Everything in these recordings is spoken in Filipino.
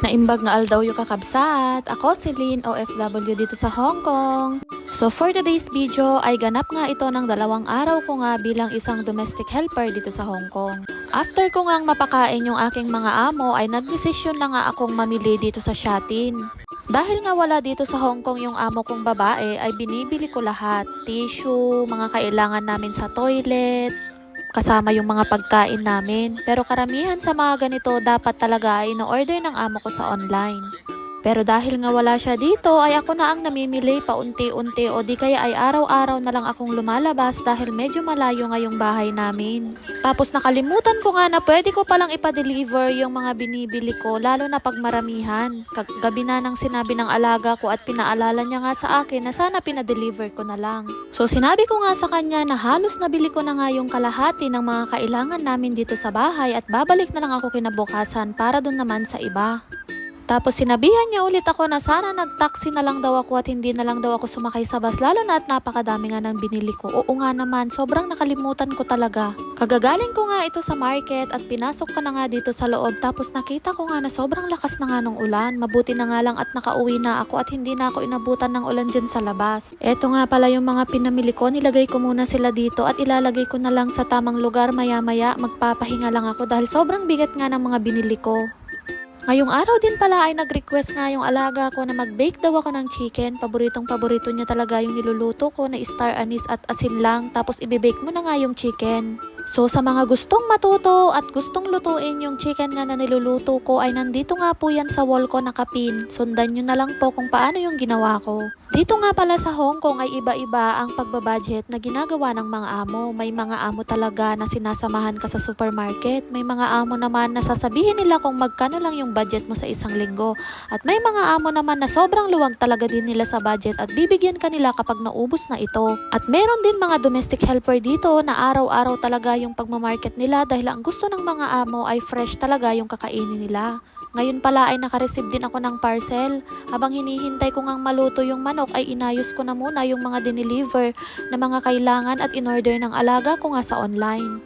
Naimbag nga aldaw yung kakabsat. Ako si Lynn, OFW dito sa Hong Kong. So for today's video ay ganap nga ito ng dalawang araw ko nga bilang isang domestic helper dito sa Hong Kong. After ko ngang mapakain yung aking mga amo ay nagdesisyon na nga akong mamili dito sa Shatin. Dahil nga wala dito sa Hong Kong yung amo kong babae ay binibili ko lahat. Tissue, mga kailangan namin sa toilet, kasama yung mga pagkain namin. Pero karamihan sa mga ganito dapat talaga ay ino-order ng amo ko sa online. Pero dahil nga wala siya dito ay ako na ang namimili paunti-unti o di kaya ay araw-araw na lang akong lumalabas dahil medyo malayo nga yung bahay namin. Tapos nakalimutan ko nga na pwede ko palang ipa-deliver yung mga binibili ko lalo na pag maramihan. Kagabi na nang sinabi ng alaga ko at pinaalala niya nga sa akin na sana pinadeliver ko na lang. So sinabi ko nga sa kanya na halos nabili ko na nga yung kalahati ng mga kailangan namin dito sa bahay at babalik na lang ako kinabukasan para dun naman sa iba. Tapos sinabihan niya ulit ako na sana nag-taxi na lang daw ako at hindi na lang daw ako sumakay sa bus lalo na at napakadami nga ng binili ko. Oo nga naman, sobrang nakalimutan ko talaga. Kagagaling ko nga ito sa market at pinasok ko na nga dito sa loob tapos nakita ko nga na sobrang lakas na nga ng ulan. Mabuti na nga lang at nakauwi na ako at hindi na ako inabutan ng ulan dyan sa labas. Eto nga pala yung mga pinamili ko, nilagay ko muna sila dito at ilalagay ko na lang sa tamang lugar maya maya magpapahinga lang ako dahil sobrang bigat nga ng mga binili ko. Ngayong araw din pala ay nag-request nga yung alaga ko na mag-bake daw ako ng chicken. Paboritong paborito niya talaga yung niluluto ko na star anise at asin lang. Tapos ibibake mo na nga yung chicken. So sa mga gustong matuto at gustong lutuin yung chicken nga na niluluto ko ay nandito nga po yan sa wall ko nakapin. Sundan nyo na lang po kung paano yung ginawa ko. Dito nga pala sa Hong Kong ay iba-iba ang pagbabudget na ginagawa ng mga amo. May mga amo talaga na sinasamahan ka sa supermarket. May mga amo naman na sasabihin nila kung magkano lang yung budget mo sa isang linggo. At may mga amo naman na sobrang luwag talaga din nila sa budget at bibigyan ka nila kapag naubos na ito. At meron din mga domestic helper dito na araw-araw talaga yung pagmamarket nila dahil ang gusto ng mga amo ay fresh talaga yung kakainin nila. Ngayon pala ay nakareceive din ako ng parcel. Habang hinihintay ko ngang maluto yung manok ay inayos ko na muna yung mga dineliver na mga kailangan at in-order ng alaga ko nga sa online.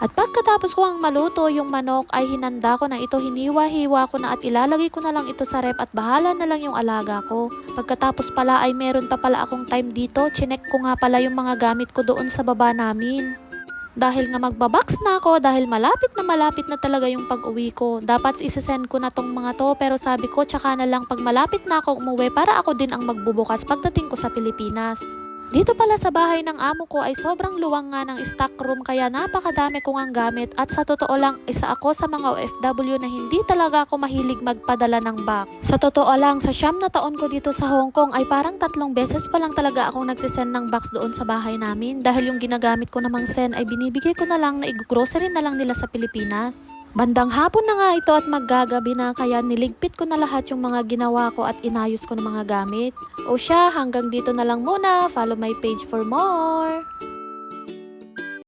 At pagkatapos ko ang maluto yung manok ay hinanda ko na ito, hiniwa-hiwa ko na at ilalagay ko na lang ito sa rep at bahala na lang yung alaga ko. Pagkatapos pala ay meron pa pala akong time dito, chinek ko nga pala yung mga gamit ko doon sa baba namin. Dahil nga magbabox na ako, dahil malapit na malapit na talaga yung pag-uwi ko. Dapat isasend ko na tong mga to, pero sabi ko tsaka na lang pag malapit na ako umuwi para ako din ang magbubukas pagdating ko sa Pilipinas. Dito pala sa bahay ng amo ko ay sobrang luwang nga ng stock room kaya napakadami kong ang gamit at sa totoo lang isa ako sa mga OFW na hindi talaga ako mahilig magpadala ng box. Sa totoo lang sa siyam na taon ko dito sa Hong Kong ay parang tatlong beses pa lang talaga akong nagsisend ng box doon sa bahay namin dahil yung ginagamit ko namang send ay binibigay ko na lang na i-grocery na lang nila sa Pilipinas. Bandang hapon na nga ito at maggagabi na kaya niligpit ko na lahat yung mga ginawa ko at inayos ko ng mga gamit. O siya, hanggang dito na lang muna. Follow my page for more.